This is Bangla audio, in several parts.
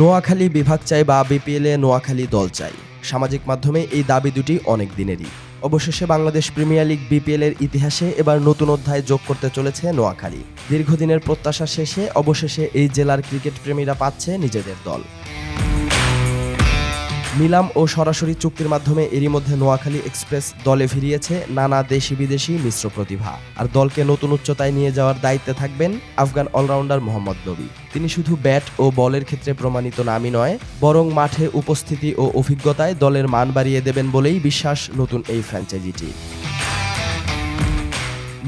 নোয়াখালী বিভাগ চাই বা বিপিএলে নোয়াখালী দল চাই। সামাজিক মাধ্যমে এই দাবি দুটি অনেক দিনেরই। অবশেষে বাংলাদেশ প্রিমিয়ার লিগ বিপিএল এর ইতিহাসে এবার নতুন অধ্যায় যোগ করতে চলেছে নোয়াখালী। দীর্ঘদিনের প্রত্যাশা শেষে অবশেষে এই জেলার ক্রিকেট প্রেমীরা পাচ্ছে নিজেদের দল। নিলাম ও সরাসরি চুক্তির মাধ্যমে এরই মধ্যে নোয়াখালী এক্সপ্রেস দলে ফিরিয়েছে নানা দেশি বিদেশি মিশ্র প্রতিভা। আর দলকে নতুন উচ্চতায় নিয়ে যাওয়ার দায়িত্বে থাকবেন আফগান অলরাউন্ডার মোহাম্মদ নবী। তিনি শুধু ব্যাট ও বলের ক্ষেত্রে প্রমাণিত নামই নয়, বরং মাঠে উপস্থিতি ও অভিজ্ঞতায় দলের মান বাড়িয়ে দেবেন বলেই বিশ্বাস নতুন এই ফ্র্যাঞ্চাইজিটির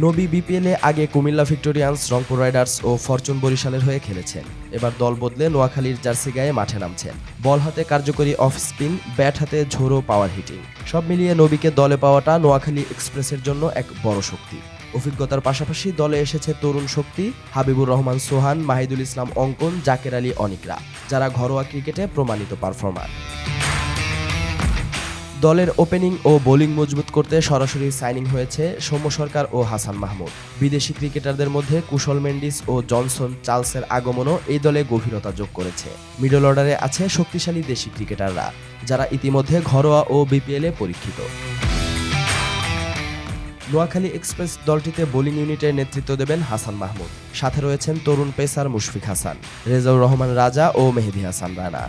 নবী বিপিএলে আগে কুমিল্লা ভিক্টোরিয়ান্স, রংপুর রাইডার্স ও ফরচুন বরিশালের হয়ে খেলেছেন। এবার দল বদলে নোয়াখালীর জার্সি গায়ে মাঠে নামছেন। বল হাতে কার্যকরী অফ স্পিন, ব্যাট হাতে ঝোড়ো পাওয়ার হিটিং। সব মিলিয়ে নবীকে দলে পাওয়াটা নোয়াখালী এক্সপ্রেসের জন্য এক বড় শক্তি। অভিজ্ঞতার পাশাপাশি দলে এসেছে তরুণ শক্তি, হাবিবুর রহমান, সোহান, মাহিদুল ইসলাম অঙ্কন, জাকের আলী অনিকরা, যারা ঘরোয়া ক্রিকেটে প্রমাণিত পারফর্মার। দলের ওপেনিং ও বোলিং মজবুত করতে সরাসরি সাইনিং হয়েছে সৌম্য সরকার ও হাসান মাহমুদ। বিদেশি ক্রিকেটারদের মধ্যে কুশল মেন্ডিস ও জনসন চার্লসের আগমনও এই দলে গভীরতা যোগ করেছে। মিডল অর্ডারে আছে শক্তিশালী দেশি ক্রিকেটাররা, যারা ইতিমধ্যে ঘরোয়া ও বিপিএলে পরীক্ষিত। নোয়াখালী এক্সপ্রেস দলটিতে বোলিং ইউনিটের নেতৃত্ব দেবেন হাসান মাহমুদ। সাথে রয়েছেন তরুণ পেসার মুশফিক হাসান, রেজাউর রহমান রাজা ও মেহেদি হাসান রানা।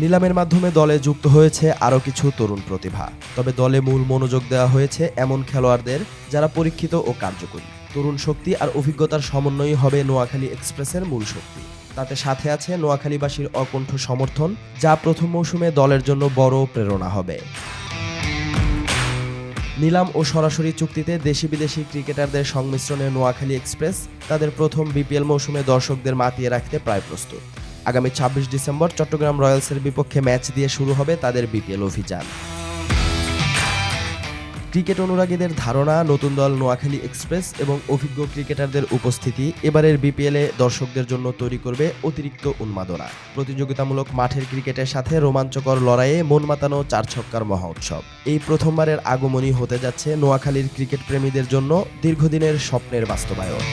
নিলামের মাধ্যমে দলে যুক্ত হয়েছে আরও কিছু তরুণ প্রতিভা। তবে দলে মূল মনোযোগ দেওয়া হয়েছে এমন খেলোয়াড়দের যারা পরীক্ষিত ও কার্যকরী। তরুণ শক্তি আর অভিজ্ঞতার সমন্বয়ই হবে নোয়াখালী এক্সপ্রেসের মূল শক্তি। তাতে সাথে আছে নোয়াখালীবাসীর অকণ্ঠ সমর্থন, যা প্রথম মৌসুমে দলের জন্য বড় প্রেরণা হবে। নিলাম ও সরাসরি চুক্তিতে দেশি বিদেশি ক্রিকেটারদের সংমিশ্রণে নোয়াখালী এক্সপ্রেস তাদের প্রথম বিপিএল মৌসুমে দর্শকদের মাতিয়ে রাখতে প্রায় প্রস্তুত। আগামী ছাব্বিশ ডিসেম্বর চট্টগ্রাম রয়্যালসের বিপক্ষে ম্যাচ দিয়ে শুরু হবে তাদের বিপিএল অভিযান। ক্রিকেট অনুরাগীদের ধারণা, নতুন দল নোয়াখালী এক্সপ্রেস এবং অভিজ্ঞ ক্রিকেটারদের উপস্থিতি এবারের বিপিএলে দর্শকদের জন্য তৈরি করবে অতিরিক্ত উন্মাদনা। প্রতিযোগিতামূলক মাঠের ক্রিকেটের সাথে রোমাঞ্চকর লড়াইয়ে মন মাতানো চার ছক্কার মহা উৎসব। এই প্রথমবারের আগমনী হতে যাচ্ছে নোয়াখালীর ক্রিকেট প্রেমীদের জন্য দীর্ঘদিনের স্বপ্নের বাস্তবায়ন।